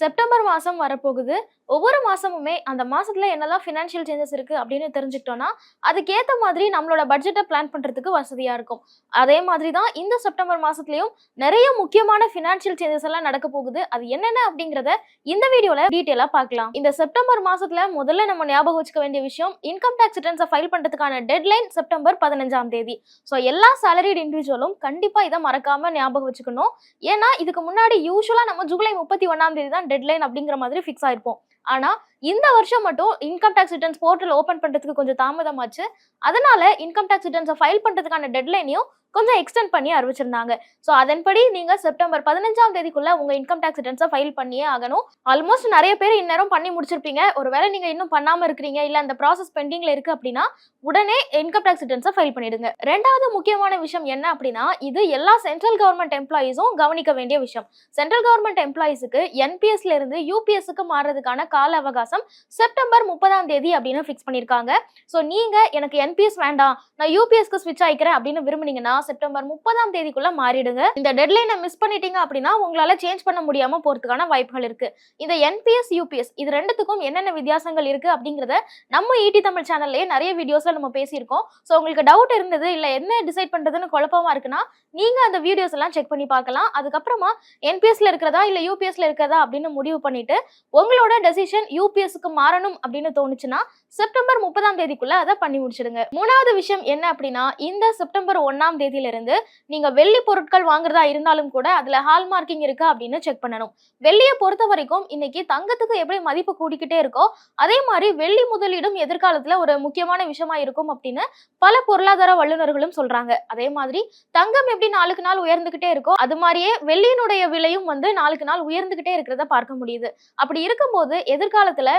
September மாதம் வரப்போகுது. ஒவ்வொரு மாதமுமே அந்த மாதத்தில் என்னெல்லாம் ஃபினான்ஷியல் சேஞ்சஸ் இருக்கு அப்படின்னு தெரிஞ்சுக்கிட்டோம்னா அதுக்கேற்ற மாதிரி நம்மளோட பட்ஜெட்டை பிளான் பண்ணுறதுக்கு வசதியாக இருக்கும். அதே மாதிரி தான் இந்த செப்டம்பர் மாதத்துலேயும் நிறைய முக்கியமான ஃபினான்ஷியல் சேஞ்சஸ் எல்லாம் நடக்க போகுது. அது என்னென்ன அப்படிங்கிறத இந்த வீடியோவில் டீட்டெயிலாக பார்க்கலாம். இந்த செப்டம்பர் மாதத்தில் முதல்ல நம்ம ஞாபகம் வச்சுக்க வேண்டிய விஷயம் இன்கம் டேக்ஸ் ரிட்டர்ன்ஸை ஃபைல் பண்றதுக்கான டெட்லைன் செப்டம்பர் பதினஞ்சாம் தேதி. ஸோ எல்லா சேலரிட் இண்டிவிஜுவலும் கண்டிப்பாக இதை மறக்காமல் ஞாபகம் வச்சுக்கணும். ஏன்னா இதுக்கு முன்னாடி யூஸ்வலாக நம்ம ஜூலை முப்பத்தி ஒன்றாம் தேதி தான் டெட்லைன் அப்படிங்கிற மாதிரி ஃபிக்ஸ் ஆயிருப்போம். ஆனா இந்த வருஷம் மட்டும் income tax returns portal open பண்றதுக்கு கொஞ்சம் தாமதமாச்சு. அதனால இன்கம் டேக்ஸ் ரிட்டர்ன்ஸை ஃபைல் பண்றதுக்கான டெட்லைனையும் கொஞ்சம் எக்ஸ்டெண்ட் பண்ணி அறிவிச்சிருந்தாங்க. ஸோ அதன்படி நீங்க செப்டம்பர் பதினஞ்சாம் தேதிக்குள்ள உங்க இன்கம் டேக்ஸ் ரிட்டர்ன்ஸை ஃபைல் பண்ணியே ஆகணும். ஆல்மோஸ்ட் நிறைய பேர் இந்நேரம் பண்ணி முடிச்சிருப்பீங்க. ஒருவேளை நீங்க இன்னும் பண்ணாம இருக்கிறீங்க இல்ல அந்த ப்ராசஸ் பெண்டிங்ல இருக்கு அப்படின்னா உடனே இன்கம் டேக்ஸ் ரிட்டர்ன்ஸை ஃபைல் பண்ணிடுங்க. ரெண்டாவது முக்கியமான விஷயம் என்ன அப்படின்னா இது எல்லா சென்ட்ரல் கவர்மெண்ட் எம்ப்ளாயீஸும் கவனிக்க வேண்டிய விஷயம். சென்ட்ரல் கவர்மெண்ட் எம்ப்ளாயீஸுக்கு என்பிஎஸ்ல இருந்து யூபிஎஸ்க்கு மாறுறதுக்கான கால அவகாசம் செப்டம்பர் முப்பதாம் தேதி அப்படின்னு ஃபிக்ஸ் பண்ணியிருக்காங்க ஸோ நீங்க எனக்கு என்பிஎஸ் வேண்டாம். நான் யூபிஎஸ்க்கு ஸ்விட்ச் ஆகிக்கிறேன் அப்படின்னு விரும்புனீங்கன்னா செப்டம்பர் முப்பதாம் தேதிக்குள்ள மாறிடுங்க. இந்த டெட்லைனை மிஸ் பண்ணிட்டீங்க அப்படின்னா உங்களால சேஞ்ச் பண்ண முடியாம போறதுக்கான வாய்ப்புகள் இருக்கு. இந்த என்பிஎஸ் யூபிஎஸ் இது ரெண்டுத்துக்கும் என்னென்ன வித்தியாசங்கள் இருக்கு அப்படிங்கறத நம்ம ஈடி தமிழ் சேனல்லே நிறைய வீடியோஸ்ல நம்ம பேசியிருக்கோம். ஸோ உங்களுக்கு டவுட் இருந்தது இல்ல என்ன டிசைட் பண்றதுன்னு குழப்பமா இருக்குன்னா நீங்க அந்த வீடியோஸ் எல்லாம் செக் பண்ணி பார்க்கலாம். அதுக்கப்புறமா என்பிஎஸ்ல இருக்கிறதா இல்ல யூபிஎஸ்ல இருக்கிறதா அப்படின்னு முடிவு பண்ணிட்டு உங்களோட டெசிஷன் யூபிஎஸ்க்கு மாறணும் அப்படின்னு தோணுச்சுன்னா செப்டம்பர் முப்பதாம் தேதிக்குள்ள அதை பண்ணி முடிச்சிடுங்க. மூணாவது விஷயம் என்ன அப்படின்னா இந்த செப்டம்பர் ஒன்னாம் தேதி தேதியிலிருந்து நீங்கள் வெள்ளி பொருட்கள் வாங்குறதா இருந்தாலும் கூட அதில் ஹால்மார்க்கிங் இருக்கா அப்படின்னு செக் பண்ணணும். வெள்ளியை பொறுத்த வரைக்கும் இன்னைக்கு தங்கத்துக்கு எப்படி மதிப்பு கூடிக்கிட்டே இருக்கோ அதே மாதிரி வெள்ளி முதலீடும் எதிர்காலத்தில் ஒரு முக்கியமான விஷயமா இருக்கும் அப்படின்னு பல பொருளாதார வல்லுநர்களும் சொல்றாங்க. அதே மாதிரி தங்கம் எப்படி நாளுக்கு நாள் உயர்ந்துகிட்டே இருக்கோ அது மாதிரியே வெள்ளியினுடைய விலையும் வந்து நாளுக்கு நாள் உயர்ந்துகிட்டே இருக்கிறத பார்க்க முடியுது. அப்படி இருக்கும்போது எதிர்காலத்துல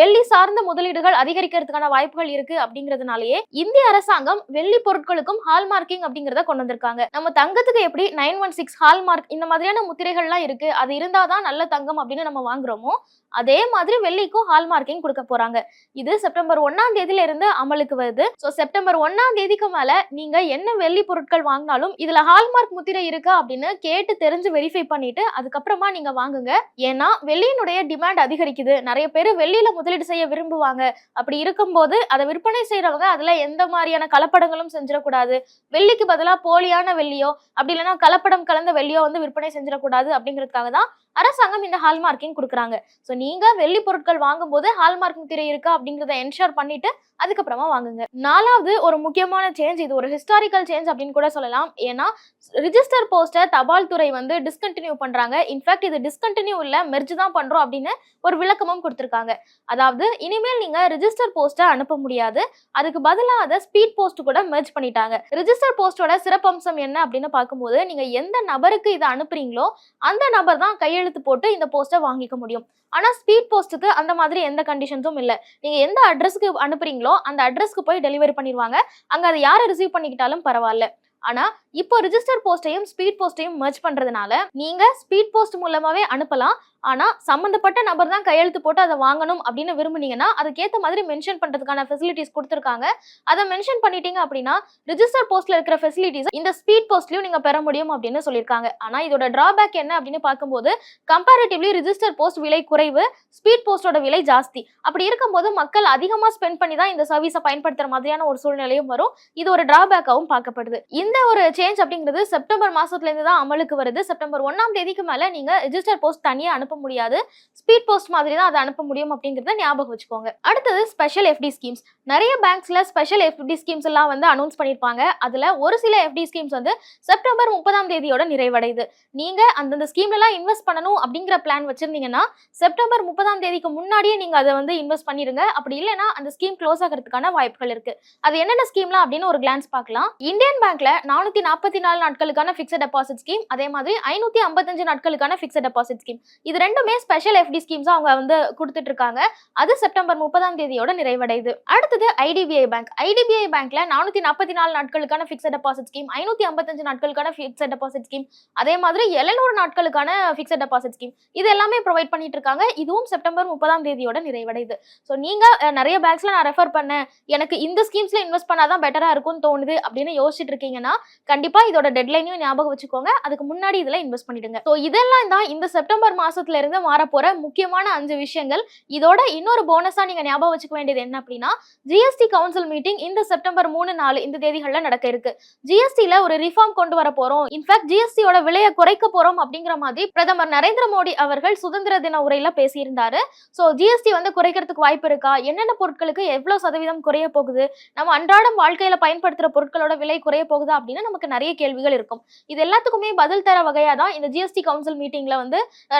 வெள்ளி சார்ந்த முதலீடுகள் அதிகரிக்கிறதுக்கான வாய்ப்புகள் இருக்கு அப்படிங்கறதுனாலயே இந்திய அரசாங்கம் வெள்ளி பொருட்களுக்கும் ஹால்மார்க்கிங் அப்படிங்கிறது கொண்டு வந்திருக்காங்க. நம்ம தங்கத்துக்கு எப்படி நைன் ஒன் சிக்ஸ் ஹால்மார்க் இந்த மாதிரியான முத்திரைகள்லாம் இருக்கு. அது இருந்தாதான் நல்ல தங்கம் அப்படின்னு நம்ம வாங்குறோமோ அதே மாதிரி வெள்ளிக்கும் ஹால்மார்க்கிங் கொடுக்க போறாங்க. இது செப்டம்பர் ஒன்னாம் தேதியில இருந்து அமலுக்கு வருது. ஸோ செப்டம்பர் ஒன்னாம் தேதிக்கு மேல நீங்க என்ன வெள்ளி பொருட்கள் வாங்கினாலும் இதுல ஹால்மார்க் முத்திரை இருக்கா அப்படின்னு கேட்டு தெரிஞ்சு வெரிஃபை பண்ணிட்டு அதுக்கப்புறமா நீங்க வாங்குங்க. ஏன்னா வெள்ளியினுடைய டிமாண்ட் அதிகரிக்குது. நிறைய பேர் வெள்ளியில முதலீடு செய்ய விரும்புவாங்க. அப்படி இருக்கும்போது அதை விற்பனை செய்யறவங்க அதுல எந்த மாதிரியான கலப்படங்களும் செஞ்சிடக்கூடாது. வெள்ளிக்கு பதில் போலியான வெள்ளியோ அப்படி இல்லைன்னா கலப்படம் கலந்த வெள்ளியோ வந்து விற்பனை செஞ்சிடக்கூடாது அப்படிங்கிறதுக்காக தான் அரசாங்கம் இந்த ஹால்மார்க்கிங் கொடுக்குறாங்க. ஸோ நீங்கள் வெள்ளி பொருட்கள் வாங்கும்போது ஹால்மார்க்கிங் திரை இருக்கா அப்படிங்கிறத என்ஷோர் பண்ணிட்டு அதுக்கப்புறமா வாங்குங்க. நாலாவது ஒரு முக்கியமான சேஞ்ச் இது ஒரு ஹிஸ்டாரிக்கல் சேஞ்ச் அப்படின்னு கூட சொல்லலாம். ஏன்னா ரிஜிஸ்டர் போஸ்டர் தபால் துறை வந்து டிஸ்கண்டினியூ பண்ணுறாங்க இன்ஃபேக்ட் இது டிஸ்கண்டினியூ இல்லை மெர்ஜ் தான் பண்ணுறோம் அப்படின்னு ஒரு விளக்கமும் கொடுத்துருக்காங்க. அதாவது இனிமேல் நீங்கள் ரிஜிஸ்டர் போஸ்ட்டை அனுப்ப முடியாது. அதுக்கு பதிலாக அதை ஸ்பீட் போஸ்ட் கூட மெர்ஜ் பண்ணிட்டாங்க. ரிஜிஸ்டர் போஸ்டோட சிறப்பம்சம் என்ன அப்படின்னு பார்க்கும்போது நீங்க எந்த நபருக்கு இதை அனுப்புறீங்களோ அந்த நபர் தான் கையெழுத்து போட்டு இந்த போஸ்ட்டை வாங்கிக்க முடியும். ஆனா ஸ்பீட் போஸ்ட்டுக்கு அந்த மாதிரி எந்த கண்டிஷன்ஸும் இல்லை. நீங்க எந்த அட்ரஸ்க்கு அனுப்புறீங்களோ அந்த அட்ரஸ்க்கு போய் டெலிவரி பண்ணிடுவாங்க. அங்க அதை யாரை ரிசீவ் பண்ணிக்கிட்டாலும் பரவாயில்ல. ஆனா இப்போ ரிஜிஸ்டர் போஸ்டையும் ஸ்பீட் போஸ்டையும் மர்ச் பண்றதுனால நீங்க ஸ்பீட் போஸ்ட் மூலமாவே அனுப்பலாம். ஆனால் சம்மந்தப்பட்ட நபர் தான் கையெழுத்து போட்டு அதை வாங்கணும் அப்படின்னு விரும்புனீங்கன்னா அதுக்கேற்ற மாதிரி மென்ஷன் பண்ணுறதுக்கான ஃபெசிலிட்டிஸ் கொடுத்துருக்காங்க. அதை மென்ஷன் பண்ணிட்டீங்க அப்படின்னா ரிஜிஸ்டர் போஸ்ட்ல இருக்கிற ஃபெசிலிட்டிஸ் இந்த ஸ்பீட் போஸ்ட்லயும் நீங்க பெற முடியும் அப்படின்னு சொல்லியிருக்காங்க. ஆனா இதோட டிராபேக் என்ன அப்படின்னு பார்க்கும்போது கம்பேரிட்டிவ்லி ரிஜிஸ்டர் போஸ்ட் விலை குறைவு ஸ்பீட் போஸ்டோட விலை ஜாஸ்தி. அப்படி இருக்கும்போது மக்கள் அதிகமா ஸ்பெண்ட் பண்ணி தான் இந்த சர்வீஸை பயன்படுத்துற மாதிரியான ஒரு சூழ்நிலையும் வரும். இது ஒரு டிராபேக்காகவும் பார்க்கப்படுது. இந்த ஒரு சேஞ்ச் அப்படிங்கிறது செப்டம்பர் மாசத்துல இருந்து தான் அமலுக்கு வருது. செப்டம்பர் ஒன்னாம் தேதிக்கு மேல நீங்க ரிஜிஸ்டர் போஸ்ட் தனியா அனுப்ப முடியாது. ஸ்பீட் போஸ்ட் மாதிரி தான் அதை அனுப்ப முடியும் அப்படிங்கறத ஞாபகம் வச்சுக்கோங்க. அடுத்தது ஸ்பெஷல் எஃப்டி ஸ்கீம்ஸ் நிறைய பேங்க்ஸ்ல ஸ்பெஷல் எஃப்டி ஸ்கீம்ஸ் எல்லாம் வந்து அனௌன்ஸ் பண்ணிருப்பாங்க. அதுல ஒரு சில எஃப்டி ஸ்கீம்ஸ் வந்து செப்டம்பர் முப்பதாம் தேதியோட நிறைவடையுது. நீங்க அந்தந்த ஸ்கீம்ல இன்வெஸ்ட் பண்ணணும் அப்படிங்கிற பிளான் வச்சிருந்தீங்கன்னா செப்டம்பர் முப்பதாம் தேதிக்கு முன்னாடியே நீங்க அதை வந்து இன்வெஸ்ட் பண்ணிருங்க. அப்படி இல்லைன்னா அந்த ஸ்கீம் க்ளோஸ் ஆகிறதுக்கான வாய்ப்புகள் இருக்கு. அது என்னென்ன ஸ்கீம்லாம் அப்படின்னு ஒரு கிளான்ஸ் பார்க்கலாம். இந்தியன் பேங்க்ல நானூத்தி நாற்பத்தி நாலு நாட்களுக்கான ஃபிக்ஸட் டெபாசிட் ஸ்கீம் அதே மாதிரி ஐநூத்தி ஐம்பத்தஞ்சு நாட்களுக்கான ஃபிக்ஸட் டெபாசிட் ஸ்கீம் இது ரெண்டுமே ஸ்பெஷல் எஃப்டி ஸ்கீம்ஸ் அவங்க வந்து கொடுத்துட்டு இருக்காங்க அது செப்டம்பர் முப்பதாம் தேதியோட நிறைவடையுது. அடுத்தது ஐடிபிஐ பேங்க் ஐடிபிஐ பேங்க்ல நானூத்தி நாற்பத்தி நாலு நாட்களுக்கான ஃபிக்ஸட் டெபாசிட் ஸ்கீம் ஐநூத்தி ஐம்பத்தஞ்சு நாட்களுக்கான ஃபிக்ஸட் டெபாசிட் ஸ்கீம் அதே மாதிரி எழுநூறு நாட்களுக்கான ஃபிக்ஸட் டெபாசிட் ஸ்கீம் இது எல்லாமே ப்ரொவைட் பண்ணிட்டு இருக்காங்க இதுவும் செப்டம்பர் முப்பதாம் தேதியோட நிறைவடையுது. ஸோ நீங்க நிறைய பேங்க்ஸ்ல நான் ரெஃபர் பண்ணேன் எனக்கு இந்த ஸ்கீம்ஸ்ல இன்வெஸ்ட் பண்ணாதான் பெட்டரா இருக்கும்னு தோணுது அப்படின்னு யோசிச்சுட்டு இருக்கீங்கன்னா கண்டிப்பா இதோட டெட்லைனையும் ஞாபகம் வச்சுக்கோங்க. அதுக்கு முன்னாடி இதுல இன்வெஸ்ட் பண்ணிடுங்க. ஸோ இதெல்லாம் தான் இந்த செப்டம்பர் மாசத்துல இருந்து மாறப்போற முக்கியமான அஞ்சு விஷயங்கள். இதோட இன்னொரு போனஸா நீங்க ஞாபகம் வச்சுக்க வேண்டியது என்ன அப்படின்னா ஜிஎஸ்டி கவுன்சில் மீட்டிங் இந்த செப்டம்பர் மூணு நாலு இந்த தேதிகள்ல நடக்க இருக்கு. ஜிஎஸ்டில ஒரு ரிஃபார்ம் கொண்டு வர போறோம். இன்ஃபேக்ட் ஜிஎஸ்டியோட விலையை குறைக்க போறோம் அப்படிங்கிற மாதிரி பிரதமர் நரேந்திர மோடி அவர்கள் சுதந்திர தின உரையில பேசியிருந்தாரு. ஸோ ஜிஎஸ்டி வந்து குறைக்கிறதுக்கு வாய்ப்பு இருக்கா? என்னென்ன பொருட்களுக்கு எவ்வளவு சதவீதம் குறைய போகுது? நம்ம அன்றாடம் வாழ்க்கையில பயன்படுத்துற பொருட்களோட விலை குறைய போகுது அப்படின்னு நமக்கு நிறைய கேள்விகள் இருக்கும். இது எல்லாத்துக்குமே பதில் தர வகையா தான் இந்த ஜிஎஸ்டி கவுன்சில் மீட்டிங்ல வந்து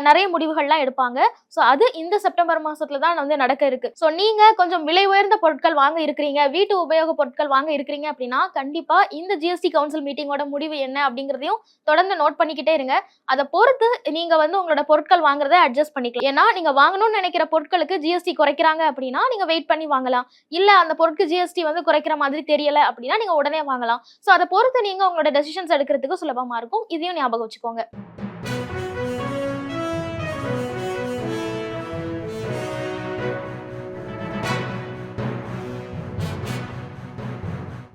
நிறைய முடிவுகள்லாம் எடுப்பாங்க. ஸோ அது இந்த செப்டம்பர் மாசத்துல தான் வந்து நடக்க இருக்கு. ஸோ நீங்க கொஞ்சம் விலை உயர்ந்த பொருட்கள் வாங்க இருக்கிறீங்க வீட்டு உபயோக பொருட்கள் வாங்க இருக்கிறீங்க அப்படின்னா கண்டிப்பா இந்த ஜிஎஸ்டி கவுன்சில் மீட்டிங்கோட முடிவு என்ன அப்படிங்கிறதையும் தொடர்ந்து நோட் பண்ணிக்கிட்டே இருங்க. அதை பொறுத்து நீங்க வந்து உங்களோட பொருட்கள் வாங்குறதை அட்ஜஸ்ட் பண்ணிக்கலாம். ஏன்னா நீங்க வாங்கணும்னு நினைக்கிற பொருட்களுக்கு ஜிஎஸ்டி குறைக்கிறாங்க அப்படின்னா நீங்க வெயிட் பண்ணி வாங்கலாம். இல்ல அந்த பொருட்கு ஜிஎஸ்டி வந்து குறைக்கிற மாதிரி தெரியல அப்படின்னா நீங்க உடனே வாங்கலாம். ஸோ அதை பொறுத்து நீங்க உங்களோட டெசிஷன்ஸ் எடுக்கிறதுக்கு சுலபமா இருக்கும். இதையும் ஞாபகம் வச்சுக்கோங்க.